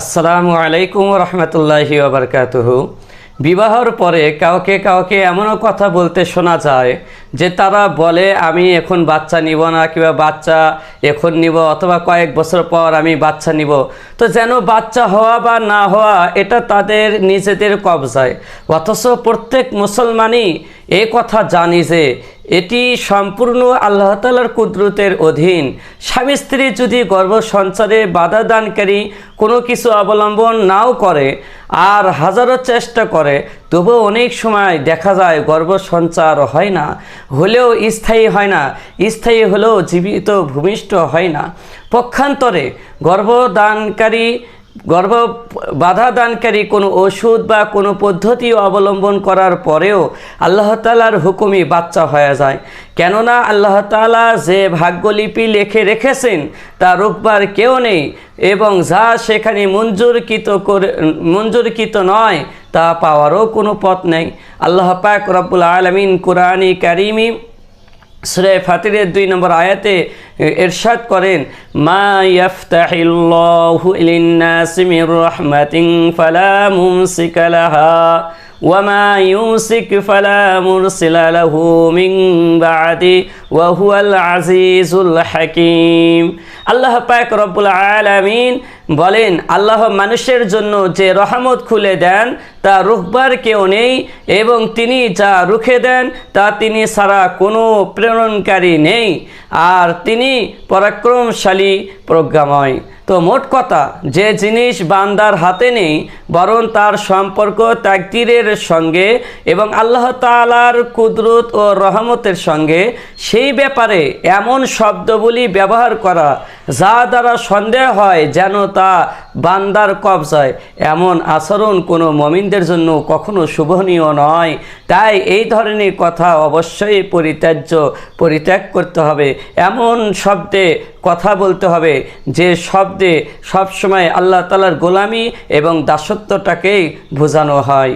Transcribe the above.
আসসালামু আলাইকুম রহমতুল্লাহি ওবরকাতুহ বিবাহর পরে কাউকে কাউকে এমনও কথা বলতে শোনা যায় যে তারা বলে, আমি এখন বাচ্চা নিব না কিংবা বাচ্চা এখন নিব অথবা কয়েক বছর পর আমি বাচ্চা নিব। তো যেন বাচ্চা হওয়া বা না হওয়া, এটা তাদের নিজেদের কবজায়। অথচ প্রত্যেক মুসলমানই এ কথা জানি যে এটি সম্পূর্ণ আল্লাহ তালার কুদরতের অধীন। স্বামী স্ত্রী যদি গর্ভ সঞ্চারে বাধা দানকারী কোনো কিছু অবলম্বন নাও করে আর হাজারো চেষ্টা করে তবুও অনেক সময় দেখা যায় গর্ভ সঞ্চার হয় না, হলেও স্থায়ী হয় না। স্থায়ী হলেও জীবিত ভূমিষ্ঠ হয় না। পক্ষান্তরে গর্ভদানকারী গর্ভ বাধা দানকারী কোনো ওষুধ বা কোনো পদ্ধতি অবলম্বন করার পরেও আল্লাহ তালার হুকুমই বাচ্চা হয়ে যায়। কেননা আল্লাহ তালা যে ভাগ্যলিপি লেখে রেখেছেন, তা রোগবার কেউ নেই এবং যা সেখানে মঞ্জুরকৃত করে, মঞ্জুরকৃত নয়, তা পাওয়ারও কোনো পথ নেই। আল্লাহ পাক রব্বুল আলমিন কোরআনী কারিমি সুরে ফাতিরের দুই নম্বর আয়াতে এরশাদ করেন মা ইয়াফতাহিল্লাহু ফালা মুমসিকা وما يمسك فلا مرسل له من بعده وهو العزيز الحكيم আল্লাহ পাক রব্বুল আলামিন বলেন আল্লাহ মানুষের জন্য যে রহমত খুলে দেন তা রুখবার কেউ নেই এবং তিনি যা রুখে দেন তা তিনি ছাড়া কোনো প্রেরণকারী নেই আর তিনি পরাক্রমশালী প্রজ্ঞাময় তো মোট কথা, যে জিনিস বান্দার হাতে নেই, বরং তার সম্পর্ক তাকদিরের সঙ্গে এবং আল্লাহ তালার কুদরত ও রহমতের সঙ্গে, সেই ব্যাপারে এমন শব্দগুলি ব্যবহার করা যা দ্বারা সন্দেহ হয় যেন তা বান্দার কবজায়। এমন আচরণ কোনো মমিনদের জন্য কখনো শুভনীয় নয়। তাই এই ধরনের কথা অবশ্যই পরিত্যাজ্য, পরিত্যাগ করতে হবে। এমন শব্দে কথা বলতে হবে যে শব্দে সবসময় আল্লাহ তালার গোলামি এবং দাসত্বটাকেই বোঝানো হয়।